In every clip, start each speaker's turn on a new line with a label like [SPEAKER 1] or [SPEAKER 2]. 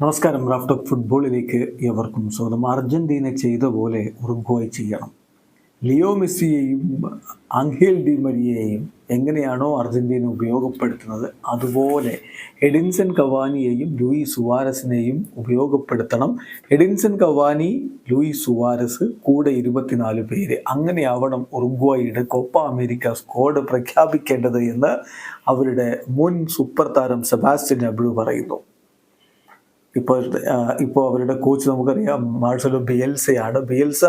[SPEAKER 1] നമസ്കാരം. Raft talk ഫുട്ബോളിലേക്ക് എവർക്കും സ്വാഗതം. അർജന്റീന ചെയ്ത പോലെ ഉറുഗ്വായ് ചെയ്യണം. ലിയോ മെസ്സിയെയും അങ്കേൽ ഡി മരിയെയും എങ്ങനെയാണോ അർജന്റീന ഉപയോഗപ്പെടുത്തുന്നത് അതുപോലെ എഡിൻസൺ കവാനിയെയും ലൂയി സുവാരസിനെയും ഉപയോഗപ്പെടുത്തണം. എഡിൻസൺ കവാനി ലൂയി സുവാരസ് കൂടെ ഇരുപത്തിനാല് പേര്. അങ്ങനെയാവണം ഉറുഗ്വായിയുടെ കോപ്പ അമേരിക്ക സ്ക്വാഡ് പ്രഖ്യാപിക്കേണ്ടത് എന്ന് അവരുടെ മുൻ സൂപ്പർ താരം സെബാസ്റ്റ്യൻ അബ്ലു പറയുന്നു. ഇപ്പോൾ ഇപ്പോൾ അവരുടെ കോച്ച് നമുക്കറിയാം മാർസലോ ബിയൽസയാണ്. ബിയൽസ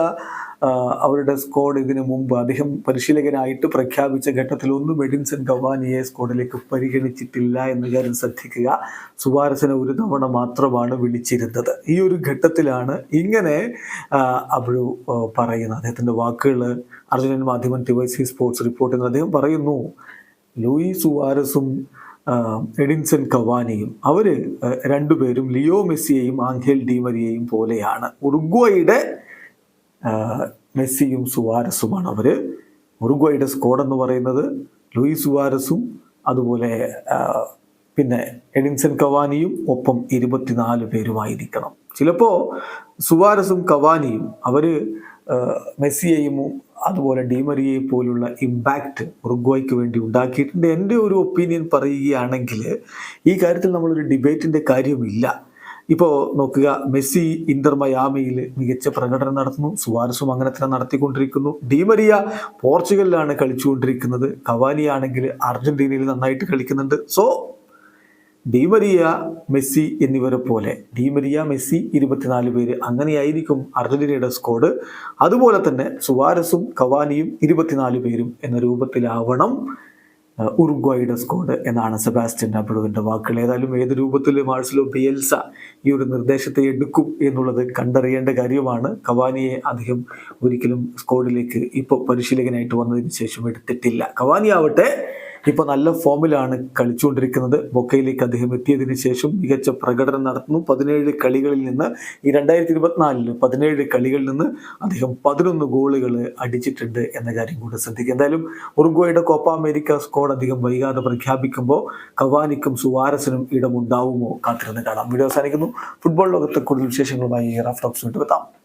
[SPEAKER 1] അവരുടെ സ്കോഡ് ഇതിനു മുമ്പ് അദ്ദേഹം പരിശീലകനായിട്ട് പ്രഖ്യാപിച്ച ഘട്ടത്തിൽ ഒന്നും എഡിൻസൺ കവാനിയെ സ്ക്വാഡിലേക്ക് പരിഗണിച്ചിട്ടില്ല എന്ന കാര്യം ശ്രദ്ധിക്കുക. സുവാരസിനെ ഒരു തവണ മാത്രമാണ് വിളിച്ചിരുന്നത്. ഈ ഒരു ഘട്ടത്തിലാണ് ഇങ്ങനെ ആ, പറയുന്നത്. അദ്ദേഹത്തിന്റെ വാക്കുകൾ Arjunan Madhyamam T Y C sports report ചെയ്യുന്നത് അദ്ദേഹം പറയുന്നു ലൂയി സുവാരസും എഡിൻസൺ കവാനിയും അവർ രണ്ടുപേരും ലിയോ മെസ്സിയെയും ആംഖേൽ ഡീമരിയെയും പോലെയാണ്. ഉറുഗ്വയുടെ മെസ്സിയും സുവാരസുമാണ് അവർ ഉറുഗ്വയുടെ സ്കോഡ് എന്ന് പറയുന്നത് ലൂയി സുവാരസും അതുപോലെ പിന്നെ എഡിൻസൺ കവാനിയും ഒപ്പം ഇരുപത്തിനാല് പേരുമായിരിക്കണം. ചിലപ്പോൾ സുവാരസും കവാനിയും അവർ മെസ്സിയെയും അതുപോലെ ഡിമറിയെ പോലുള്ള ഇമ്പാക്റ്റ് ഉറുഗ്വായ്ക്ക് വേണ്ടി ഉണ്ടാക്കിയിട്ടുണ്ട്. എന്റെ ഒരു ഒപ്പീനിയൻ പറയുകയാണെങ്കിൽ ഈ കാര്യത്തിൽ നമ്മളൊരു ഡിബേറ്റിന്റെ കാര്യമില്ല ഇപ്പോൾ നോക്കുക മെസ്സി ഇന്റർ മയാമിയിൽ മികച്ച പ്രകടനം നടത്തുന്നു സുവാരസും അങ്ങനെ തന്നെ നടത്തിക്കൊണ്ടിരിക്കുന്നു. ഡീമരിയ പോർച്ചുഗലിലാണ് കളിച്ചുകൊണ്ടിരിക്കുന്നത്. കവാനിയാണെങ്കിൽ അർജന്റീനയിൽ നന്നായിട്ട് കളിക്കുന്നുണ്ട്. സോ ഡീമരിയ മെസ്സി എന്നിവരെ പോലെ. ഡീമരിയ മെസ്സി ഇരുപത്തിനാല് പേര് അങ്ങനെയായിരിക്കും അർജന്റീനയുടെ സ്കോഡ് അതുപോലെ തന്നെ സുവാരസും കവാനിയും ഇരുപത്തിനാല് പേരും എന്ന രൂപത്തിലാവണം ഉറുഗ്വായിയുടെ സ്കോഡ് എന്നാണ് സെബാസ്റ്റ്യൻ അബ്രുവിന്റെ വാക്കുകൾ. ഏതായാലും ഏത് രൂപത്തിൽ മാർസലോ ബിയൽസ ഈ ഒരു നിർദ്ദേശത്തെ എടുക്കും എന്നുള്ളത് കണ്ടറിയേണ്ട കാര്യമാണ്. കവാനിയെ അദ്ദേഹം ഒരിക്കലും സ്കോഡിലേക്ക് ഇപ്പോൾ പരിശീലകനായിട്ട് വന്നതിന് ശേഷം എടുത്തിട്ടില്ല. കവാനി ആവട്ടെ ഇപ്പോൾ നല്ല ഫോമിലാണ് കളിച്ചുകൊണ്ടിരിക്കുന്നത്. ബൊക്കയിലേക്ക് അദ്ദേഹം എത്തിയതിന് ശേഷം മികച്ച പ്രകടനം നടത്തുന്നു. പതിനേഴ് കളികളിൽ നിന്ന് ഈ രണ്ടായിരത്തി ഇരുപത്തിനാലിൽ പതിനേഴ് കളികളിൽ നിന്ന് അദ്ദേഹം പതിനൊന്ന് ഗോളുകൾ അടിച്ചിട്ടുണ്ട് എന്ന കാര്യം കൂടെ ശ്രദ്ധിക്കുക. എന്തായാലും ഉറുഗ്വയുടെ കോപ്പ അമേരിക്ക സ്കോഡ് അധികം വൈകാതെ പ്രഖ്യാപിക്കുമ്പോൾ കവാനിക്കും സുവാരസിനും ഇടമുണ്ടാവുമോ കാത്തിരുന്ന് കാണാം. വീഡിയോ അവസാനിക്കുന്നു. ഫുട്ബോൾ ലോകത്തെ കൂടുതൽ വിശേഷങ്ങളുമായി റഫ് ടോക്സ് വിട്ടുവെത്താം